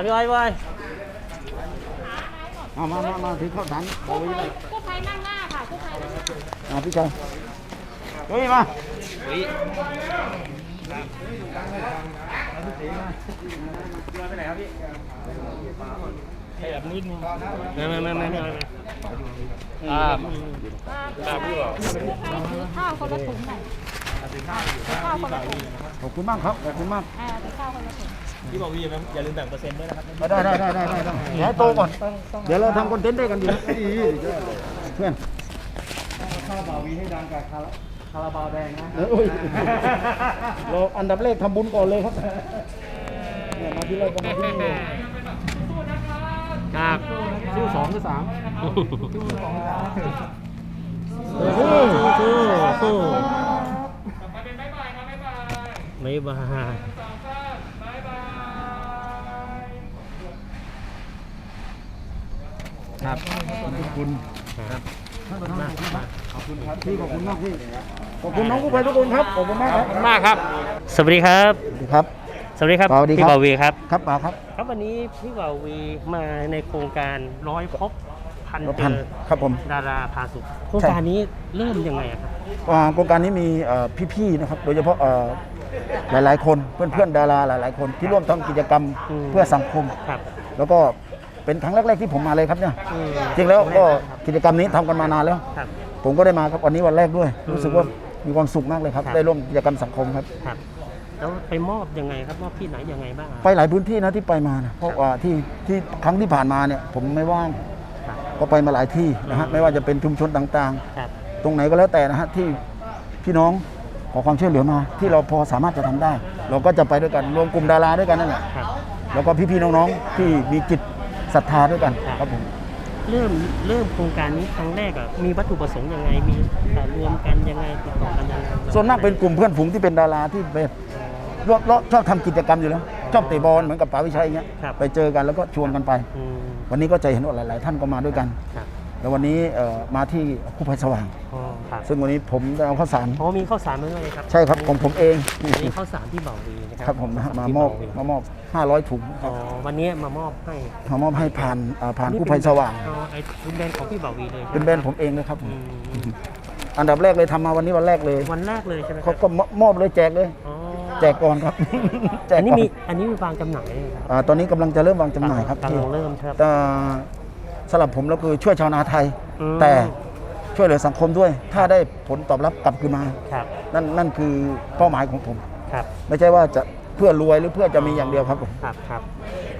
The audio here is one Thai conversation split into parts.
ครับพี่อ้อยพี่อ้อยมามามามาถือข้าวสารบอกไว้เลยกู้ภัยนั่งหน้าค่ะกู้ภัยนั่งหน้ามาพี่ชายเฮ้ยมาไม่ไม่ไม่ไม่ไม่อ่าครับพี่บอกถือข้าวคนละถุงหน่อยถือข้าวคนละถุงขอบคุณมากครับ ขอบคุณมากอ่าถือข้าวคนละถุง พี่บอกวีอย่าลืมแบ่งเปอร์เซ็นต์ด้วยนะครับได้ได้ได้ได้ได้ได้เดี๋ยวให้โตก่อน เดี๋ยวเราทำคอนเทนต์ด้วยกันอยู่นะเพื่อนข้าวบาวีให้ดังกับคาราคาราบาวแดงนะเออโอ้ยเราอันดับแรกทำบุญก่อนเลยครับเนี่ยมาที่แรกก็มาที่นี่เลยครับชื่อสองหรือสามสู้สู้สู้ไม่บายครับ ขอบคุณครับขอบคุณครับพี่ขอบคุณมากพี่ขอบคุณน้องกู้ภัยทุกคนครับขอบคุณมากครับมากครับ สวัสดีครับสวัสดีครับสวัสดีครับ สวัสดีครับพี่บาวีครับครับป๋าครับ ครับวันนี้พี่บาวีมาในโครงการร้อยพบพันรถเจพันอครับผมดาราพาสุขโครงการนี้เริ่มยังไงอะครับอ่าโครงการนี้มีเอ่อพี่ๆนะครับ โดยเฉพาะเอ่อหลายๆ คนเพื่อนๆดาราหลาย ๆ คนที่ร่วมทำกิจกรรมเพื่อสังคมครับแล้วก็ เป็นครั้งแรกๆที่ผมมาเลยครับเนี่ยอืมจริงแล้วก็กิจกรรมนี้ทำกันมานานแล้ว ครับ ผมก็ได้มาครับวันนี้วันแรกด้วย อืมรู้สึกว่ามีความสุขมากเลยครับ ครับ ได้ร่วมกิจกรรมสังคมครับ ครับ แล้วไปมอบยังไงครับมอบที่ไหนยังไงบ้างอะไปหลายพื้นที่นะที่ไปมานะเพราะว่าที่ที่ครั้งที่ผ่านมาเนี่ยผมไม่ว่างครับ ก็ไปมาหลายที่นะฮะอืม ไม่ว่าจะเป็นชุมชนต่างครับ ๆ ตรงไหนก็แล้วแต่นะฮะที่พี่น้องขอความช่วยเหลือมา ที่เราพอสามารถจะทำได้ เราก็จะไปด้วยกันรวมกลุ่มดาราด้วยกันนั่นแหละครับ แล้วก็พี่ๆน้องๆที่มีจิต ศรัทธาด้วยกันครับครับผม เริ่มเริ่มโครงการนี้ครั้งแรกอะมีวัตถุประสงค์ยังไงมีแต่รวมกันยังไงติดต่อกันยังไงส่วนมากเป็นกลุ่มเพื่อนฝูงที่เป็นดาราที่แบบรอบรอบชอบทำกิจกรรมอยู่แล้วชอบเตะบอลเหมือนกับป๋าวิชัยอย่างเงี้ยครับไปเจอกันแล้วก็ชวนกันไป อืมวันนี้ก็จะเห็นว่าหลาย ๆ ท่านก็มาด้วยกัน ครับ แล้ววันนี้เอ่อมาที่กู้ภัยสว่าง อ๋อครับซึ่งวันนี้ผมได้เอาข้าวสารเพราะมีข้าวสารมาด้วยครับใช่ครับของผมเองมีข้าวสารที่เบาวีนะครัครับผมนะฮะข้วสมาที่มอบเวีมามอบ 500 ถุงอ๋อวันนี้มามอบให้มามอบให้ผ่านอ่าผ่านอักู้ภัยสว่าง อ๋อไอ้เป็นแบรนด์ของพี่เบาวีเลยเป็นแบรนด์ผมเองนะครับผมอืมอันดับแรกเลยทำมาวันนี้วันแรกเลยวันแรกเลยใช่ไหมคเขารับก็มอบเลยแจกเลย อ๋อแจกก่อนครับ แจกอันนี้ก่อนมีอันนี้มีวางจำหน่ายไหมครับอ่าตอนนี้กำลังจะเริ่มวางจำหน่ายครับกำที่ลังเริ่มใช่ไหมแต่ สำหรับผมแล้วคือช่วยชาวนาไทย อืม แต่ช่วยเหลือสังคมด้วย ถ้าได้ผลตอบรับกลับคืนมาครับนั่นนั่นคือเป้าหมายของผม ครับ ไม่ใช่ว่าจะเพื่อรวยหรือเพื่อจะมีอย่างเดียวครับผม ครับครับ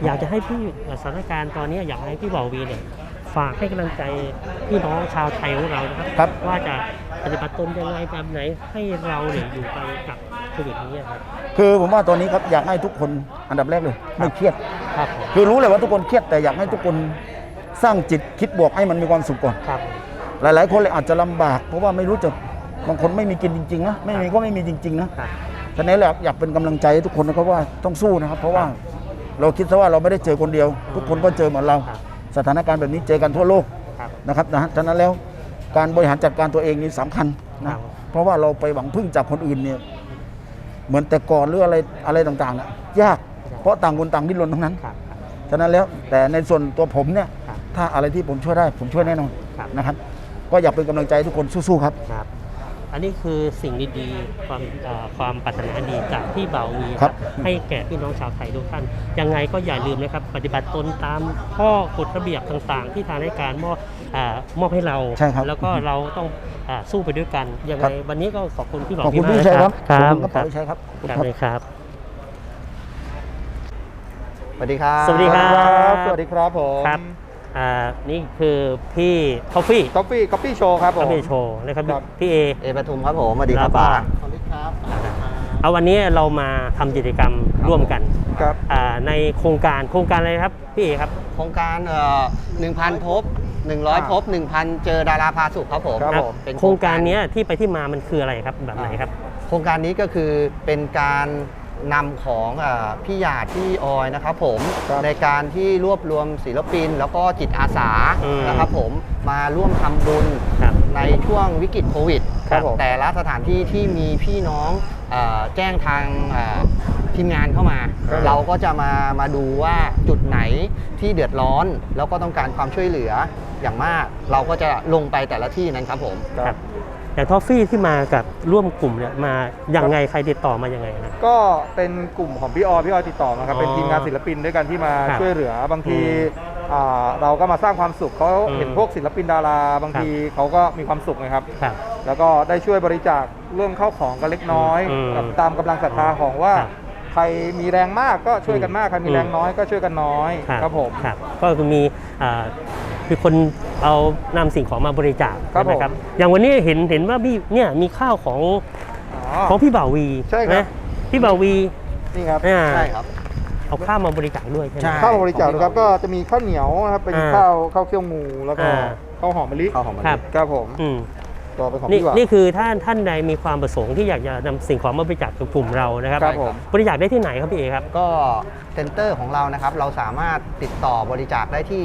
อยากจะให้พี่สถานการณ์ตอนนี้อยากให้พี่เบาวีเนี่ยฝากให้กำลังใจพี่น้องชาวไทยของเรานะครับ ครับ ว่าจะปฏิบัติตนยังไงแบบไหนให้เราเนี่ยอยู่ไปกับโควิดนี้ครับ คือผมว่าตอนนี้ครับอยากให้ทุกคนอันดับแรกเลย ไม่เครียด ครับผม คือรู้เลยว่าทุกคนเครียดแต่อยากให้ทุกคน สร้างจิตคิดบวกให้มันมีความสุขก่อน ครับ หลาย ๆ คนเลยอาจจะลำบาก เพราะว่าไม่รู้จะบางคนไม่มีกินจริง ๆ นะ ไม่มีก็ไม่มีจริง ๆ นะครับ ฉะนั้นแหละอยากเป็นกำลังใจให้ทุกคนนะครับว่าต้องสู้นะครับ เพราะว่าเราคิดซะว่าเราไม่ได้เจอคนเดียว ทุกคนก็เจอเหมือนเรา ครับ สถานการณ์แบบนี้เจอกันทั่วโลกครับ นะครับนะฮะฉะนั้นแล้วการบริหารจัดการตัวเองนี่สำคัญครันะบ เพราะว่าเราไปหวังพึ่งจากคนอื่นเนี่ยเหมือนแต่ก่อนหรืออะไรอะไรต่างๆน่ะยากเพราะต่างคนต่างดิ้นรนทั้งนั้น ครับครับฉะนั้นแล้วแต่ในส่วนตัวผมเนี่ยครับ ถ้าอะไรที่ผมช่วยได้ ผมช่วยแน่นอนครับ นะครับ ก็อยากเป็นกำลังใจให้ทุกคนสู้ๆครับ ครับ อันนี้คือสิ่งดีๆ ความเอ่อความปรารถนาดีจากที่เบาวีครับให้แก่พี่น้องชาวไทยทุกท่าน ยังไงก็อย่าลืมนะครับ ปฏิบัติตนตามข้อกฎระเบียบต่างๆ ที่ทางราชการมอบอามอบให้เรา ใช่ครับแล้วก็เราต้องอ่าสู้ไปด้วยกัน ยังครัไงบวันนี้ก็ขอบคุณพี่เบาขอบวีคุณมากพี่ชัยครับคขรัอบ บคุณครับครับพี่ชัยครับขอบคุณครับครับเลยครับ สวัสดีครับ สวัสดีครับ สวัสดีครับผม ครับ อ่านี่คือพี่ทอฟฟี่กาแฟกาแฟโชว์ครับผมทอฟฟี่โชว์นะครับครับ พี่เอเอปทุมครับผมสวัสดีครับแล้วก็ป้าเอาวันนี้เรามาทำกิจกรรมร่วมกันครับ อ่าในโครงการโครงการอะไรครับพี่เอครับโครงการเอ่อ1,000 พบ 100 พบ 1,000 เจอดาราพาสุขครับผมครับ ผมเป็นโครงการเนี้ยที่ไปที่มามันคืออะไรครับแบบไหนครับ โครงการนี้ก็คือเป็นการ นำของเออพี่หยาดพี่ออยนะครับผมครับในการที่รวบรวมศิลปิน แล้วก็จิตอาสาอืมนะครับผมมาร่วมทำบุญครับในช่วงวิกฤตโควิดครับผมแต่ละสถานที่ที่มีพี่น้องเออแจ้งทางเอ่อทีมงานเข้ามา เราก็จะมามาดูว่าจุดไหนที่เดือดร้อน แล้วก็ต้องการความช่วยเหลืออย่างมาก เราก็จะลงไปแต่ละที่นั้นครับผมครับ อย่างทอฟฟี่ที่มากับร่วมกลุ่มเนี่ยมาอย่างไงใครติดต่อมายังไงนะ ก็เป็นกลุ่มของพี่ออพี่ออติดต่อมาครับ อ๋อเป็นทีมงานศิลปินด้วยกันที่มาครับช่วยเหลือบางทีอืมอ่าเราก็มาสร้างความสุขเขาอืม เห็นพวกศิลปินดาราบางครับทีเขาก็มีความสุขนะครับ ครับ แล้วก็ได้ช่วยบริจาคเรื่องข้าวของกันเล็กน้อยอืมกับตามกำลังศรัทธาของว่า ครับ ใครมีแรงมากก็ช่วยกันมากใครมีอืมแรงน้อยก็ช่วยกันน้อยครับผม ครับก็คือมีอ่า คือคนเอานำสิ่งของมาบริจาคครับใช่ไหมผมครับ อย่างวันนี้เห็นเห็นว่าพี่เนี่ยมีข้าวของอ๋อ ของพี่บ่าววีใช่ครับ นะพี่บ่าววี นี่ครับ อ่า ใช่ครับ เอาข้าวมาบริจาคด้วยใช่ไหม ใช่ ข้าวบริจาคนะครับก็จะมีข้าวเหนียวนะครับเป็นอ่าข้าวข้าวเคี่ยวงูแล้วก็อ่า ข้าวหอมมะลิข้าวหอมมะลิ ครับ ครับผมอืมตัวเป็นของนี่พี่หวานนี่คือท่านท่านใดมีความประสงค์ที่อยากจะนำสิ่งของมาบริจาคกับกลุ่มเรานะครับครับผม บริจาคได้ที่ไหนครับพี่เอครับ ก็เซ็นเตอร์ของเรานะครับ เราสามารถติดต่อบริจาคได้ที่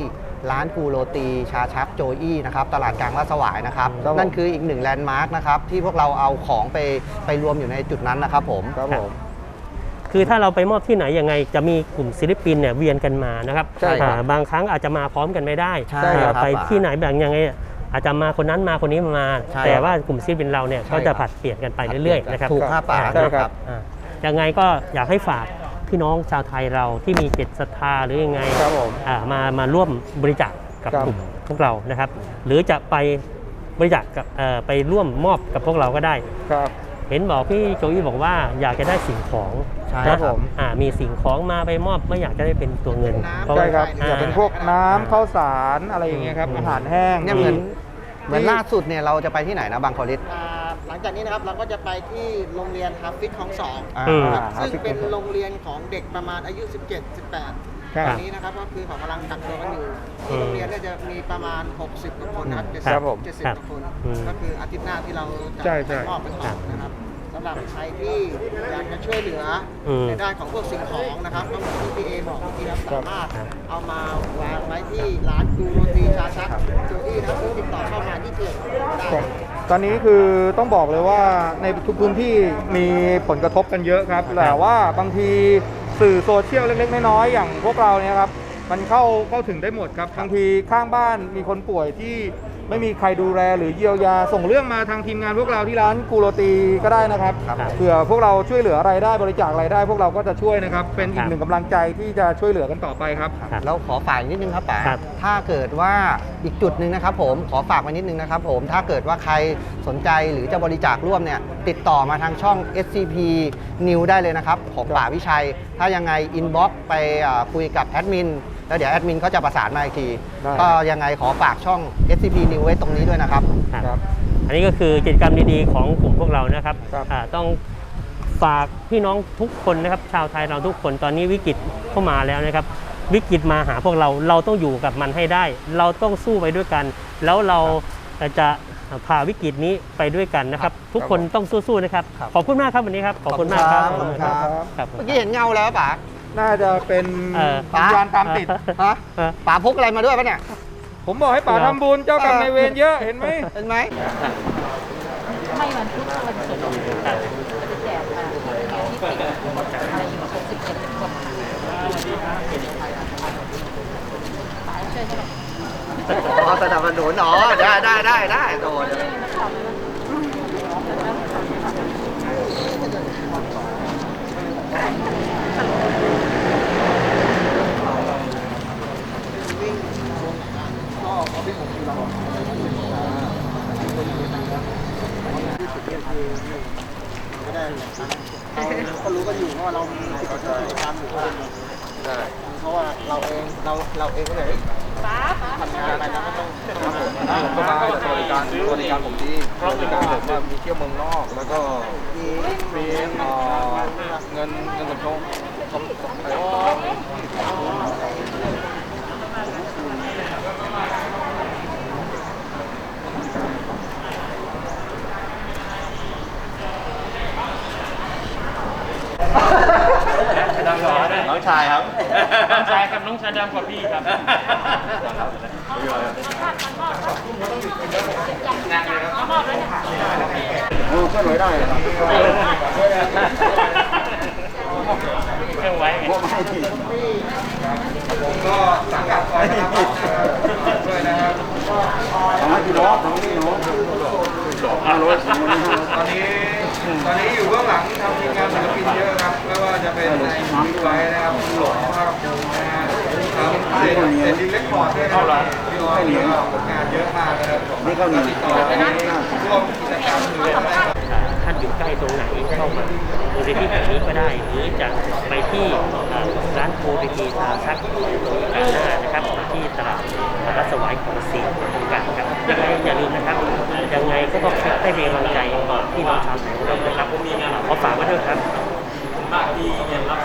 ร้านกูโรตีชาชักโจอี้นะครับตลาดกลางลาดสวายนะครับครับผม นั่นคืออีกหนึ่งแลนด์มาร์กนะครับที่พวกเราเอาของไปไปรวมอยู่ในจุดนั้นนะครับผมครับผม คือถ้าเราไปมอบที่ไหนยังไงจะมีกลุ่มศิลปินเนี่ยเวียนกันมานะครับใช่ครับอ่าบางครั้งอาจจะมาพร้อมกันไม่ได้ใช่อ่าครับไปที่ไหนแบบยังไงอาจจะมาคนนั้นมาคนนี้มา ใช่แต่ว่ากลุ่มศิลปินเราเนี่ยใช่ก็จะครับ ผลัดเปลี่ยนกันไปเรื่อยๆนะครับถูกค่าป่าใช่ครับ อ่ายังไงก็อยากให้ฝาก พี่น้องชาวไทยเราที่มีจิตศรัทธาหรือยังไงครับผม อ่ามามาร่วมบริจาคกับครับ กลุ่มพวกเรานะครับ หรือจะไปบริจาคกับเอ่อไปร่วมมอบกับพวกเราก็ได้ ครับ เห็นบอกพี่โจยี่บอกว่าอยากจะได้สิ่งของใช่นะครับผม อ่ามีสิ่งของมาไปมอบไม่อยากจะได้เป็นตัวเงินเพราะใช่ว่าครับอ่าจะเป็นพวกน้ำข้าวสารอะไรอย่างเงี้ยครับอืม อาหารแห้งเนี่ยเหมือนที่เหมือนล่าสุดเนี่ยเราจะไปที่ไหนนะบางคอริส อ่าห ลังจากนี้นะครับเราก็จะไปที่โรงเรียนฮาฟิตของสองอ่าอืมนะครับฮาฟิซึ่งตเป็นของสองโรงเรียนของเด็กประมาณอายุ 17 18 ครับตอนนี้นะครับก็คือเขากำลังกักตัวกันอยู่ที่โรงเรียนเนี่ยจะมีประมาณ 60กว่าคนนะครับครับผม70 70กว่าคน อืม ก็คืออาทิตย์หน้าที่เราจะใช่ใช่ไปมอบกันต่อนะครับสำหรับใครที่อยากจะช่วยเหลืออมในด้านของพวกสิ่งของนะครับก็เหมือนที่พี่เอบอกเมื่อกี้นะครับสามารถครับเอามาวางไว้ที่ร้านกูโร ตอนนี้คือต้องบอกเลยว่าในทุกพื้นที่มีผลกระทบกันเยอะครับ แต่ว่าบางทีสื่อโซเชียลเล็กๆน้อยๆอย่างพวกเราเนี่ยครับมันเข้าเข้าถึงได้หมดครับบางทีข้างบ้านมีคนป่วยที่ ไม่มีใครดูแลหรือเยียวยา ส่งเรื่องมาทางทีมงานพวกเราที่ร้านกูโรตีก็ได้นะครับครับเผื่อพวกเราช่วยเหลืออะไรได้บริจาคอะไรได้ พวกเราก็จะช่วยนะครับ เป็นอีครักบหนึ่งกำลังใจที่จะช่วยเหลือกันต่อไปครับ ครับแล้วขอฝากอีกนิดนึงครับป๋าครับ ถ้าเกิดว่าอีกจุดหนึ่งนะครับผมขอฝากไว้นิดนึงนะครับผมถ้าเกิดว่าใครสนใจหรือจะบริจาคร่วมเนี่ย ติดต่อมาทางช่อง SCP New ได้เลยนะครับของป๋าวิชัย ถ้ายังไงอินบ็อกไปอ่าคุยกับแอดมินแล้วเดี๋ยวแอดมินเขาจะประสานมาอีกที ได้ ก็ยังไงขอฝากช่อง SCP New ไว้ตรงนี้ด้วยนะครับครับ ครับ อันนี้ก็คือกิจกรรมดีๆของกลุ่มพวกเรานะครับครับ อ่าต้องฝากพี่น้องทุกคนนะครับ ชาวไทยเราทุกคนตอนนี้วิกฤตเข้ามาแล้วนะครับ วิกฤตมาหาพวกเราเราต้องอยู่กับมันให้ได้ เราต้องสู้ไปด้วยกัน แล้วเราจะ ผ่าวิกฤตนี้ไปด้วยกันนะครับ ทุกคนต้องสู้ๆนะครับ ขอบคุณมากครับวันนี้ครับ ขอบคุณมากครับขอบคุณครับครับเมื่อกี้เห็นเงาแล้วป๋าน่าจะเป็นเออวิญญาณตามติดฮะเออป๋าพกอะไรมาด้วยปะเนี่ย ผมบอกให้ป๋าทำบุญเจ้ากรรมนายเวรเยอะเห็นไหมเห็นไหมไม่วันพุธก็วันศุกร์ก็จะแจกอ่านิสิตอะไรอยู่หกสิบเจ็ดคนตายช่วยเท่าไหร่ อ๋อสนับสนุนอ๋อได้ได้ได้ได้โดนก็รู้กันอยู่ว่าเรามีกิจกรรมกิจกรรมอยู่เพราะว่าเราเองเราเราเองก็เลย ป้าป้าทำงานไปแล้วก็ต้องก็ได้บริการสวัสดิการผมดีสวัสดิการผมมีเที่ยวเมืองนอก แล้วก็มีมีเอ่อเงินเงินสมทบสมทบอะไรน้องชายครับ น้องชายครับน้องชายดำกว่าพี่ครับเออก็รวยได้เครื่องไว้ไงพวกไม่ผิดผมก็สังกัดคอยนะครับด้วยนะครับสองกิโลสองกิโลห้าร้อยสองร้อยห้าตอนนี้ตอนนี้อยู่เบื้องหลังทำทีมงานศิลปินเยอะครับ ไม่ว่าจะเป็นในมิวไว้นะครับหลงภาคภูมินะฮะ ทำเสร็จเสร็จดีเล็กคอร์ดด้วยนะพี่น้อยนี่ก็ผลงานเยอะมากนะครับนี่เข้าหนึ่งติดต่อร่วมกิจกรรมเลยนะครับท่านอยู่ใกล้ตรงไหนเข้ามามูลนิธิแบบนี้ก็ได้หรือจะไปที่ร้านโพธิทีทาซักตรงกลางหน้านะครับที่ตลาดรัศวายของสีตรงกลางครับยังไงอย่าลืมนะครับยังไงก็ต้องให้เป็นกำลังใจต่อพี่น้องชาทยของเรานะครับขอฝากไว้ด้วยครับบางทีเนี่ยรับ